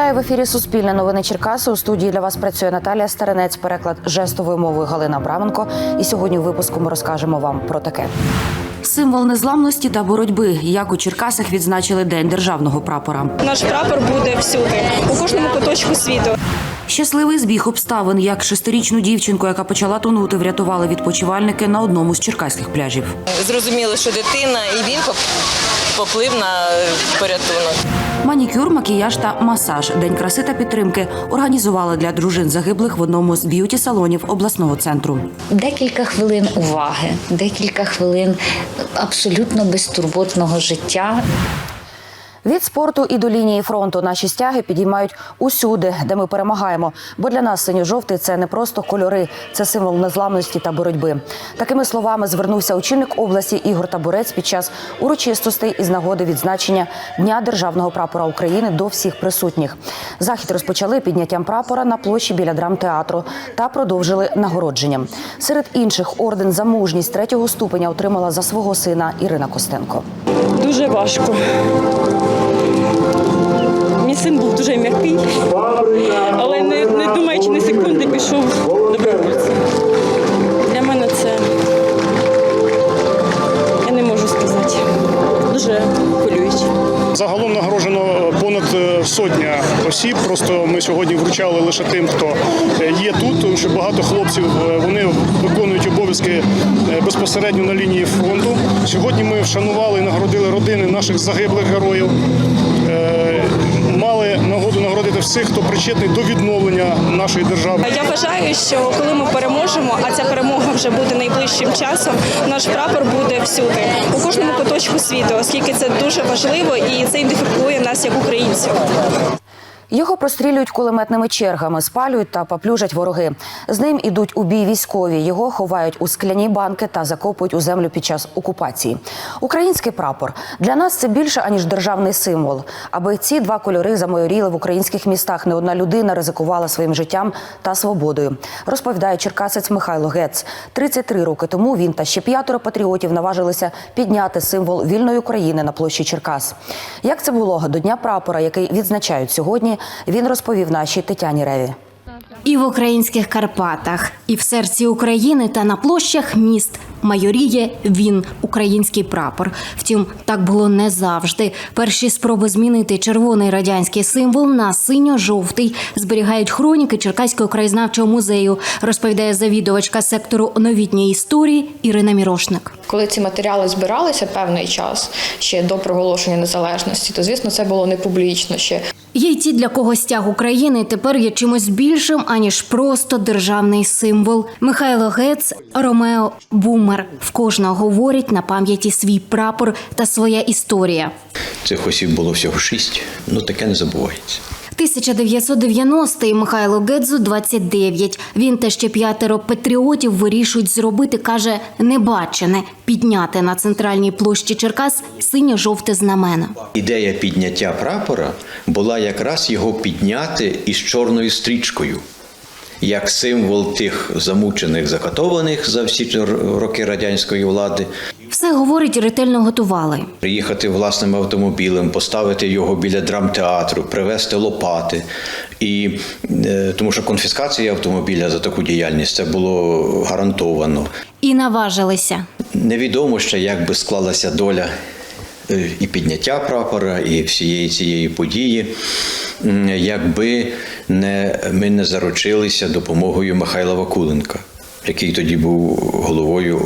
Вітаю в ефірі Суспільне новини Черкаси. У студії для вас працює Наталія Старенець, переклад жестовою мовою Галина Браменко. І сьогодні у випуску ми розкажемо вам про таке. Символ незламності та боротьби, як у Черкасах відзначили День державного прапора. Наш прапор буде всюди, у кожному куточку світу. Щасливий збіг обставин, як шестирічну дівчинку, яка почала тонути, врятували відпочивальники на одному з черкаських пляжів. Зрозуміли, що дитина, і він поплив на порятунок. Манікюр, макіяж та масаж. День краси та підтримки організували для дружин загиблих в одному з б'юті-салонів обласного центру. Декілька хвилин уваги, декілька хвилин абсолютно безтурботного життя. Від спорту і до лінії фронту наші стяги підіймають усюди, де ми перемагаємо. Бо для нас синьо-жовтий це не просто кольори, це символ незламності та боротьби. Такими словами звернувся очільник області Ігор Табурець під час урочистостей із нагоди відзначення Дня державного прапора України до всіх присутніх. Захід розпочали підняттям прапора на площі біля драмтеатру та продовжили нагородженням. Серед інших орден за мужність третього ступеня отримала за свого сина Ірина Костенко. Дуже важко. Мій син був дуже м'який, але не, не думаючи ні секунди, пішов добровольцем. Для мене це я не можу сказати. Дуже хвилююче. Загалом нагороджено понад е, сотня осіб. Просто ми сьогодні вручали лише тим, хто е, є тут, тому що багато хлопців е, вони виконують обов'язки безпосередньо на лінії фронту. Сьогодні ми вшанували і нагородили родини наших загиблих героїв. Е, Мали нагоду нагородити всіх, хто причетний до відновлення нашої держави. Я вважаю, що коли ми переможемо, а ця перемога вже буде найближчим часом, наш прапор буде всюди, у кожному куточку світу, оскільки це дуже важливо і це ідентифікує нас як українців. Його прострілюють кулеметними чергами, спалюють та поплюжать вороги. З ним ідуть у бій військові. Його ховають у скляні банки та закопують у землю під час окупації. Український прапор для нас це більше аніж державний символ. Аби ці два кольори замайоріли в українських містах, не одна людина ризикувала своїм життям та свободою. Розповідає черкасець Михайло Гец. 33 роки тому він та ще п'ятеро патріотів наважилися підняти символ вільної України на площі Черкас. Як це було до Дня прапора, який відзначають сьогодні, він розповів нашій Тетяні Реві. І в українських Карпатах, і в серці України та на площах міст майоріє він, український прапор. Втім, так було не завжди. Перші спроби змінити червоний радянський символ на синьо-жовтий зберігають хроніки Черкаського краєзнавчого музею, розповідає завідувачка сектору новітньої історії Ірина Мірошник. Коли ці матеріали збиралися певний час ще до проголошення незалежності, то звісно це було не публічно ще. Є й ті, для кого стяг України тепер є чимось більшим, аніж просто державний символ. Михайло Гец, Ромео Бумер. В кожного говорить на пам'яті свій прапор та своя історія. Цих осіб було всього шість, ну таке не забувається. 1990-й Михайло Гедзу 29. Він та ще п'ятеро патріотів вирішують зробити, каже, небачене підняти на центральній площі Черкас синьо-жовте знамена. Ідея підняття прапора була якраз його підняти із чорною стрічкою. Як символ тих замучених, закатованих за всі роки радянської влади, Все говорить, ретельно готували. приїхати власним автомобілем, поставити його біля драмтеатру, привезти лопати. І е, тому що конфіскація автомобіля за таку діяльність це було гарантовано. І наважилися. Невідомо ще, як би склалася доля і підняття прапора, і всієї цієї події, якби не, ми не заручилися допомогою Михайла Вакуленка, який тоді був головою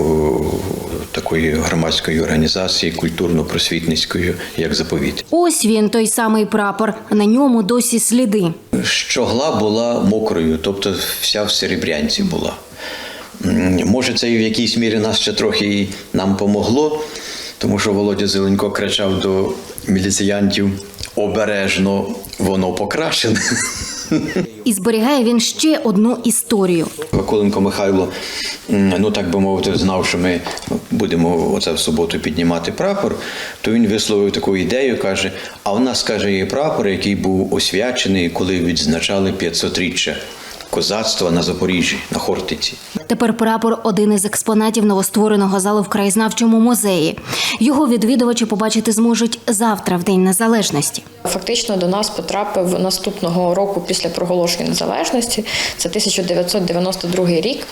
такої громадської організації культурно-просвітницької, як заповіт. Ось він, той самий прапор. На ньому досі сліди. Щогла була мокрою, тобто вся в серебрянці була. Може, це і в якійсь мірі нас ще трохи і нам помогло, тому що Володя Зеленько кричав до міліціянтів обережно, воно покрашене. І зберігає він ще одну історію. Вакуленко Михайло, ну так би мовити, знав, що ми будемо оце в суботу піднімати прапор, то він висловив таку ідею, каже: а в нас, каже, є прапор, який був освячений, коли відзначали 500-річчя козацтва на Запоріжжі, на Хортиці. Тепер прапор один із експонатів новоствореного залу в краєзнавчому музеї. Його відвідувачі побачити зможуть завтра, в День Незалежності. Фактично до нас потрапив наступного року після проголошення незалежності. Це 1992 рік.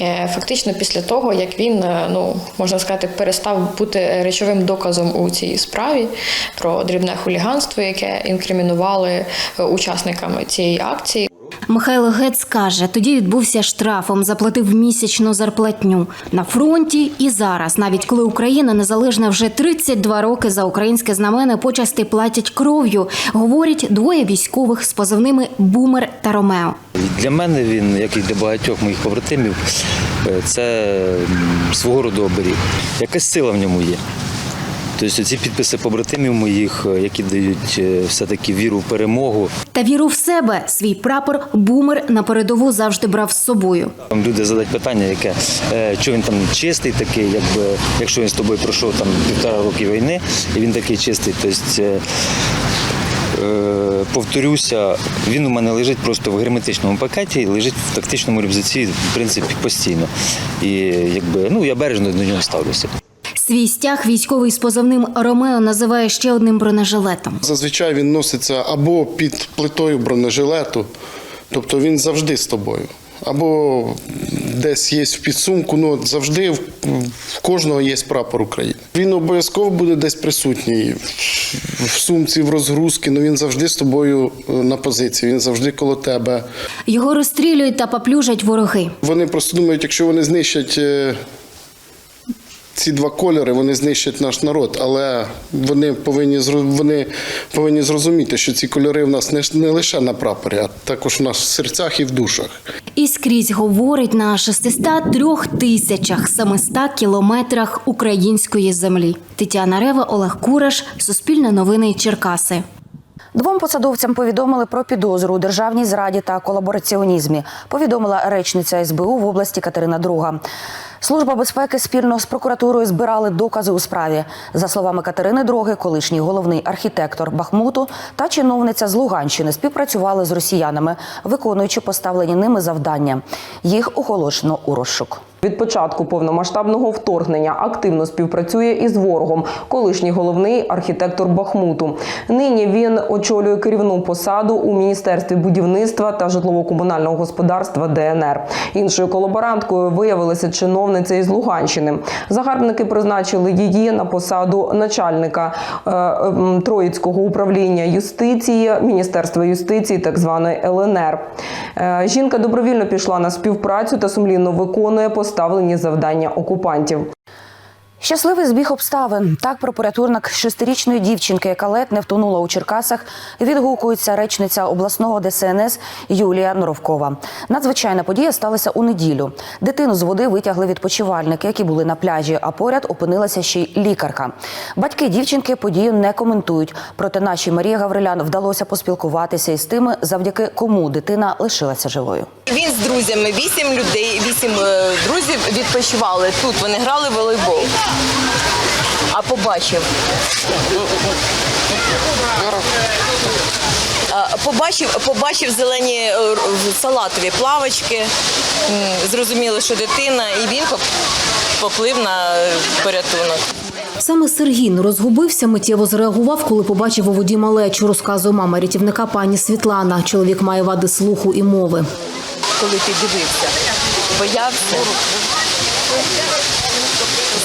Е, Фактично після того, як він, е, ну можна сказати, перестав бути речовим доказом у цій справі про дрібне хуліганство, яке інкримінували е, учасниками цієї акції. Михайло Гец каже, тоді відбувся штрафом, заплатив місячну зарплатню на фронті і зараз, навіть коли Україна незалежна вже 32 роки за українське знамена почасти платять кров'ю. Говорять двоє військових з позивними Бумер та Ромео. Для мене він, як і для багатьох моїх побратимів, е, це свого роду оберіг. Якась сила в ньому є. Тобто ці підписи побратимів моїх, е, які дають е, все-таки віру в перемогу. Та віру в себе свій прапор Бумер на передову завжди брав з собою. Там люди задають питання, яке е, що він там чистий такий, якби якщо він з тобою пройшов там півтора роки війни, і він такий чистий. Тобто, повторюся, він у мене лежить просто в герметичному пакеті, лежить в тактичному рюкзаці, в принципі, постійно. І якби ну я бережно до нього ставлюся. Свій стяг військовий з позивним Ромео називає ще одним бронежилетом. Зазвичай він носиться або під плитою бронежилету, тобто він завжди з тобою. Або десь є в підсумку, ну завжди в, кожного є прапор України. Він обов'язково буде десь присутній в, в сумці, в розгрузці, ну він завжди з тобою е, на позиції, він завжди коло тебе. Його розстрілюють та поплюжать вороги. Вони просто думають, якщо вони знищать е, ці два кольори, вони знищать наш народ. Але вони повинні вони повинні зрозуміти, що ці кольори в нас не, ж- не лише на прапорі, а також в нас в серцях і в душах. І скрізь говорить на 603 тисячах 700 кілометрах української землі. Тетяна Рева, Олег Кураш, Суспільне новини Черкаси. Двом посадовцям повідомили про підозру у державній зраді та колабораціонізмі. Повідомила речниця СБУ в області Катерина Друга. Служба безпеки спільно з прокуратурою збирали докази у справі. За словами Катерини Дроги, колишній головний архітектор Бахмуту та чиновниця з Луганщини співпрацювали з росіянами, виконуючи поставлені ними завдання. Їх оголошено у розшук. Від початку повномасштабного вторгнення активно співпрацює із ворогом, колишній головний архітектор Бахмуту. Нині він очолює керівну посаду у міністерстві будівництва та житлово-комунального господарства ДНР. Іншою колаборанткою виявилася чиновниця із Луганщини. Загарбники призначили її на посаду начальника е, Троїцького управління юстиції Міністерства юстиції, так званої ЛНР. Е, Жінка добровільно пішла на співпрацю та сумлінно виконує поставлені завдання окупантів. Щасливий збіг обставин. Так про порятунок шестирічної дівчинки, яка ледь не втонула у Черкасах, відгукується речниця обласного ДСНС Юлія Норовкова. Надзвичайна подія сталася у неділю. Дитину з води витягли відпочивальники, які були на пляжі, а поряд опинилася ще й лікарка. Батьки дівчинки подію не коментують. Проте нашій Марії Гаврилян вдалося поспілкуватися із тими, завдяки кому дитина лишилася живою. Він з друзями, вісім людей, вісім е, друзів відпочивали тут. Вони грали волейбол. А побачив. Побачив, побачив зелені е, салатові плавочки. Зрозуміло, що дитина, і він поплив на е, порятунок. Саме Сергій не розгубився, миттєво зреагував, коли побачив у воді малечу, розказує мама рятівника пані Світлана. Чоловік має вади слуху і мови. коли ти дивився. Боявся.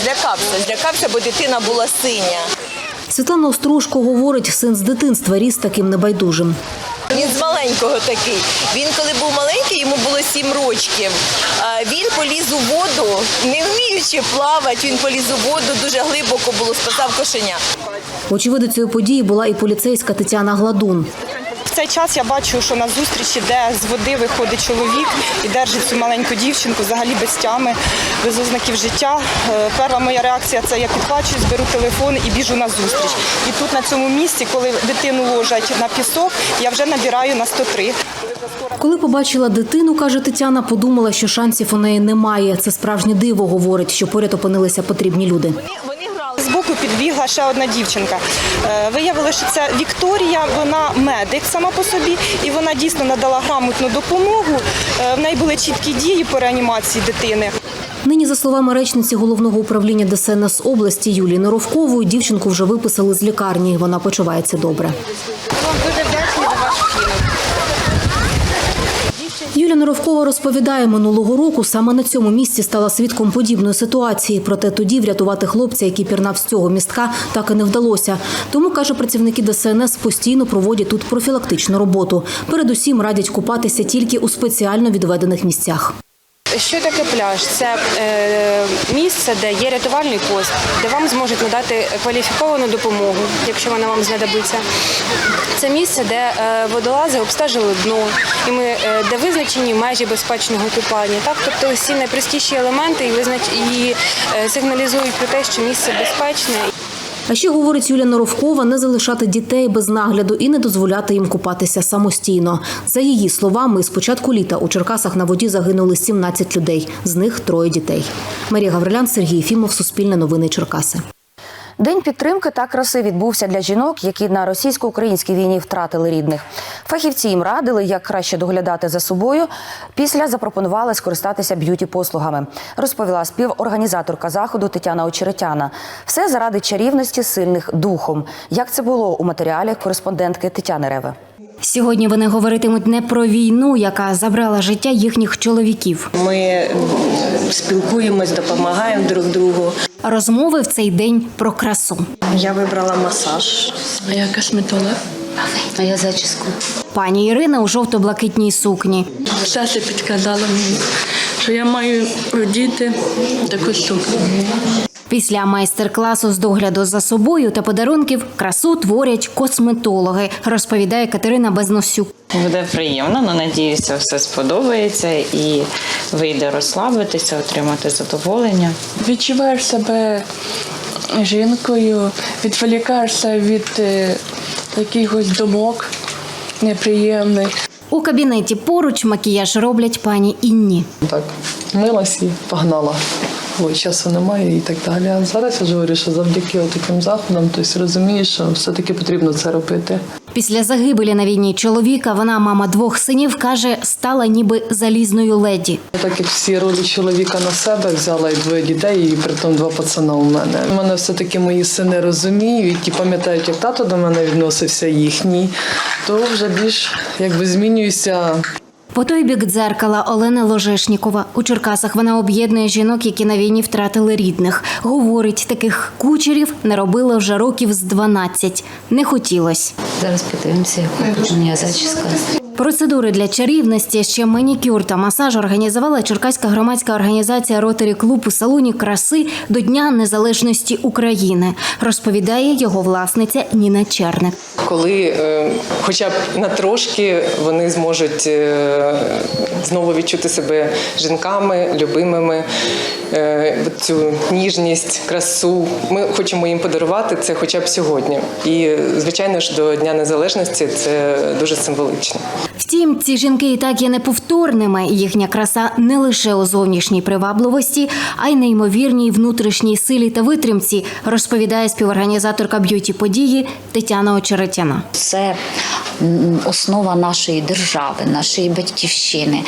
Злякався, злякався, бо дитина була синя. Світлана Острушко говорить, син з дитинства ріс таким небайдужим. Він з маленького такий. Він коли був маленький, йому було сім рочків. Він поліз у воду, не вміючи плавати, він поліз у воду, дуже глибоко було, спасав кошеня. Очевидицею події була і поліцейська Тетяна Гладун. Цей час я бачу, що на зустріч іде з води виходить чоловік і держить цю маленьку дівчинку, взагалі без тями, без ознаків життя. Е, Перша моя реакція це я підхвачую, беру телефон і біжу на зустріч. І тут на цьому місці, коли дитину ложать на пісок, я вже набираю на 103. Коли побачила дитину, каже Тетяна, подумала, що шансів у неї немає. Це справжнє диво, говорить, що поряд опинилися потрібні люди. Підбігла ще одна дівчинка. Е, Виявилося, що це Вікторія, вона медик сама по собі, і вона дійсно надала грамотну допомогу. Е, В неї були чіткі дії по реанімації дитини. Нині, за словами речниці головного управління ДСНС області Юлії Норовкової, дівчинку вже виписали з лікарні. Вона почувається добре. Юлія Норовкова розповідає, минулого року саме на цьому місці стала свідком подібної ситуації. Проте тоді врятувати хлопця, який пірнав з цього містка, так і не вдалося. Тому каже, працівники ДСНС постійно проводять тут профілактичну роботу. Передусім радять купатися тільки у спеціально відведених місцях. Що таке пляж? Це е, місце, де є рятувальний пост, де вам зможуть надати кваліфіковану допомогу, якщо вона вам знадобиться. Це місце, де е, водолази обстежили дно, і ми, е, де визначені межі безпечного купання. Так, тобто всі найпростіші елементи і сигналізують про те, що місце безпечне. А ще говорить Юлія Норовкова не залишати дітей без нагляду і не дозволяти їм купатися самостійно. За її словами, з початку літа у Черкасах на воді загинули 17 людей, з них троє дітей. Марія Гаврилян, Сергій Фімов, Суспільне новини Черкаси. День підтримки та краси відбувся для жінок, які на російсько-українській війні втратили рідних. Фахівці їм радили, як краще доглядати за собою. Після запропонували скористатися б'юті-послугами, розповіла співорганізаторка заходу Тетяна Очеретяна. Все заради чарівності сильних духом. Як це було у матеріалі кореспондентки Тетяни Реви. Сьогодні вони говоритимуть не про війну, яка забрала життя їхніх чоловіків. Ми спілкуємось, допомагаємо друг другу. Розмови в цей день про красу. Я вибрала масаж. А я косметолог. А я зачіску. Пані Ірина у жовто-блакитній сукні. Сеся підказала мені, що я маю діти таку сукню. Після майстер-класу з догляду за собою та подарунків красу творять косметологи, розповідає Катерина Безносюк. Буде приємно, але надіюся, все сподобається і вийде розслабитися, отримати задоволення. Відчуваєш себе жінкою, відволікаєшся від е, якихось думок неприємних. У кабінеті поруч макіяж роблять пані Інні. Так, милась і погнала. Бо часу немає і так далі. А зараз я ж говорю, що завдяки таким заходам, тобто розумієш, що все-таки потрібно це робити. Після загибелі на війні чоловіка вона, мама двох синів, каже, стала ніби залізною леді. Так як всі ролі чоловіка на себе взяла і двоє дітей, і притом два пацана у мене. У мене все-таки мої сини розуміють і пам'ятають, як тато до мене відносився їхній, то вже більш якби змінююся. По той бік дзеркала Олена Ложешнікова. У Черкасах вона об'єднує жінок, які на війні втратили рідних. Говорить, таких кучерів не робила вже років з 12. Не хотілось. Зараз подивимося, яка буде моя зачіска. Процедури для чарівності, ще манікюр та масаж організувала Черкаська громадська організація Ротарі Клуб у салоні краси до Дня Незалежності України. Розповідає його власниця Ніна Черник. коли е, хоча б на трошки вони зможуть е, знову відчути себе жінками, любимими, е, цю ніжність, красу. Ми хочемо їм подарувати це хоча б сьогодні. І, звичайно ж, до Дня Незалежності це дуже символічно. Втім, ці жінки і так є неповторними. Їхня краса не лише у зовнішній привабливості, а й неймовірній внутрішній силі та витримці, розповідає співорганізаторка б'юті події Тетяна Очеретяна. Це основа нашої держави, нашої батьківщини,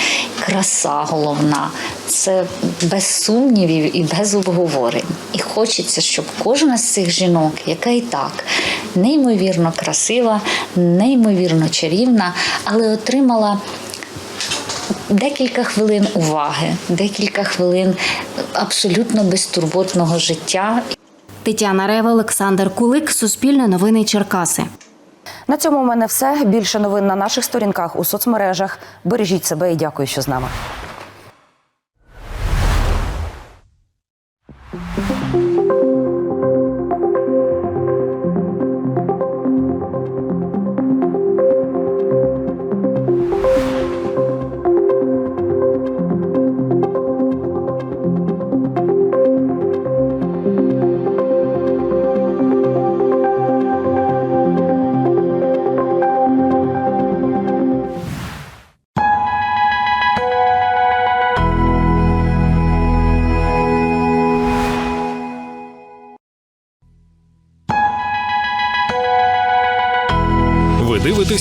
краса головна. Це без сумнівів і без обговорень. І хочеться, щоб кожна з цих жінок, яка і так неймовірно красива, неймовірно чарівна, але отримала. Декілька хвилин уваги, декілька хвилин абсолютно безтурботного життя Тетяна Рева, Олександр Кулик, Суспільне новини Черкаси. На цьому у мене все. Більше новин на наших сторінках у соцмережах. Бережіть себе і дякую, що з нами.